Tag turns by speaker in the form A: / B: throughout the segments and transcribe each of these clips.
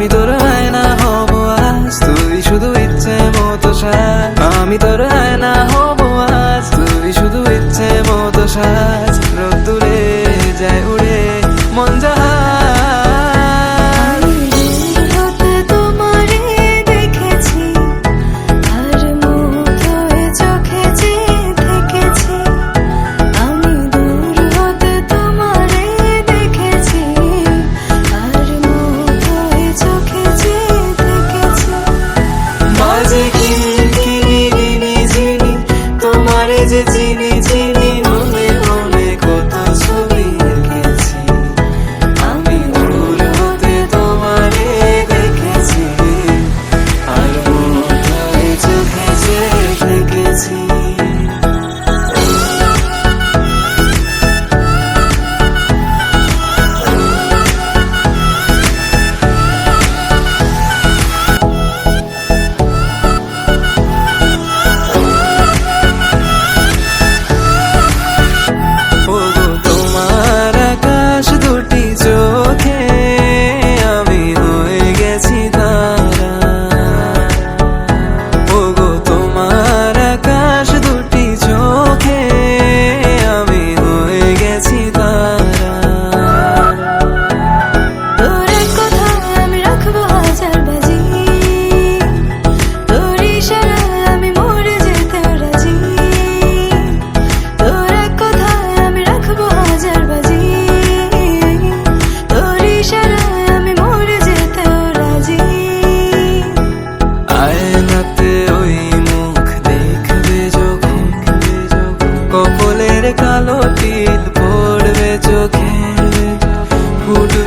A: আমি তোর আয়না হব আজ। তুই শুধু ইচ্ছে মতো সাজ আমি তোর আয়না 自己，你，你，你。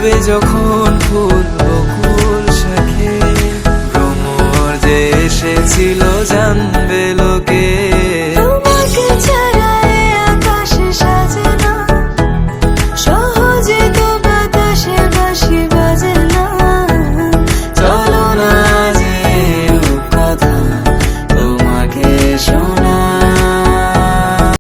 A: ফুটবে যখন ফুল বকুল শাখে। ভ্রমর যে এসেছিল জানবে